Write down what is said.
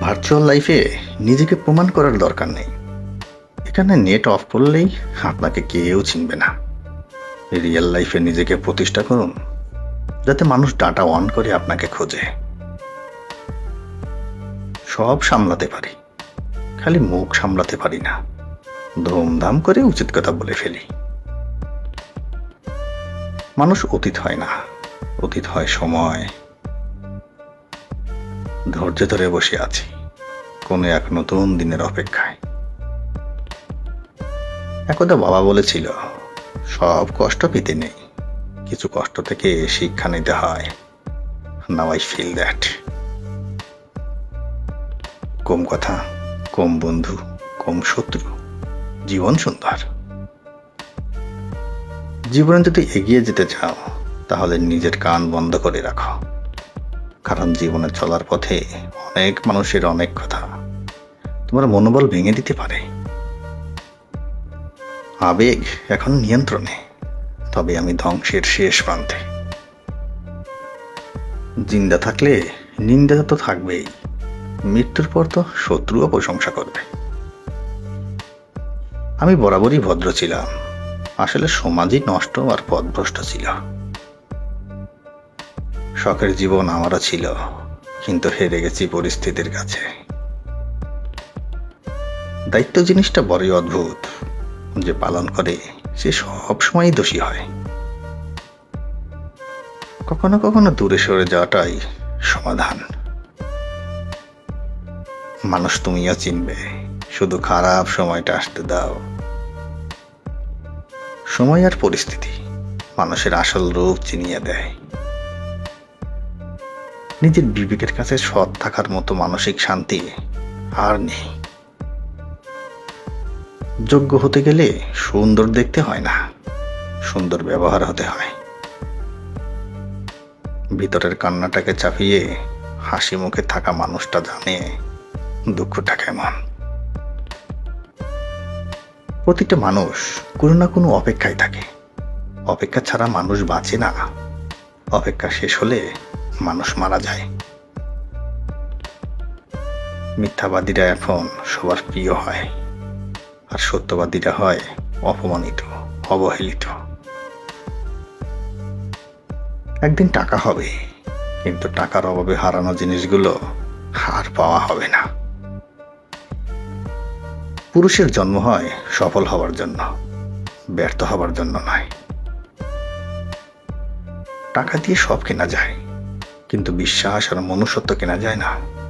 Virtual লাইফে নিজেকে প্রমাণ করার দরকার নেই। এখানে নেট অফ করলেই আপনাকে কেউ চিনবে না। রিয়েল লাইফে নিজেকে প্রতিষ্ঠা করুন, যাতে মানুষ ডাটা অন করে আপনাকে খোঁজে। সব সামলাতে পারি, খালি মুখ সামলাতে পারি না। ধুমধাম করে উচিত কথা বলে ফেলি। মানুষ অতীত হয় না, অতীত হয় সময়। ধৈর্য ধরে বসে আছি। কোনো এক নতুন দিনের অপেক্ষায়। একদা বাবা বলেছিল, সব কষ্ট পেতে নেই। কিছু কষ্ট থেকে শিক্ষা নিতে হয়। নাও আই ফিল দ্যাট কম কথা, কম বন্ধু, কম শত্রু। জীবন সুন্দর। জীবনে যদি এগিয়ে যেতে চাও, তাহলে নিজের কান বন্ধ করে রাখো। কারণ জীবনে চলার পথে অনেক মানুষের অনেক কথা। তোমার মনোবল ভেঙে দিতে পারে। আবেগ এখন নিয়ন্ত্রণে, তবে আমি ধ্বংসের শেষ প্রান্তে। জিন্দা থাকলে নিন্দা তো থাকবেই, মৃত্যুর পর তো শত্রুও প্রশংসা করবে। আমি বরাবরই ভদ্র ছিলাম, আসলে সমাজই নষ্ট আর পথভ্রষ্ট ছিল। শখের জীবন আমারও ছিল, কিন্তু হেরে গেছি পরিস্থিতির কাছে। দায়িত্ব জিনিসটা বড়ই অদ্ভুত, যে পালন করে সে সব সময় দোষী হয়। কখনো কখনো দূরে সরে যাওয়াটাই সমাধান। মানুষ তুমিও চিনবে, শুধু খারাপ সময়টা আসতে দাও। সময় আর পরিস্থিতি মানুষের আসল রূপ চিনিয়ে দেয়। নিজের বিবেকের কাছে সৎ থাকার মতো মানসিক শান্তি আর নেই। যোগ্য হতে গেলে সুন্দর দেখতে হয় না, সুন্দর ব্যবহার হতে হয়। ভিতরের কান্নাটাকে চাপিয়ে হাসি মুখে থাকা মানুষটা জানে দুঃখটা কেমন। প্রতিটা মানুষ কোনো না কোনো অপেক্ষায় থাকে। অপেক্ষা ছাড়া মানুষ বাঁচে না। অপেক্ষা শেষ হলে মানুষ মারা যায়। মিথ্যাবাদীরা এখন সবার প্রিয় হয়, আর সত্যবাদীরা হয় অপমানিত, অবহেলিত। একদিন টাকা হবে, কিন্তু টাকার অভাবে হারানো জিনিসগুলো আর পাওয়া হবে না। পুরুষের জন্ম হয় সফল হওয়ার জন্য, ব্যর্থ হবার জন্য নয়। টাকা দিয়ে সব কেনা যায় কিন্তু বিশ্বাস আর মনুষ্যত্ব কেনা যায় না।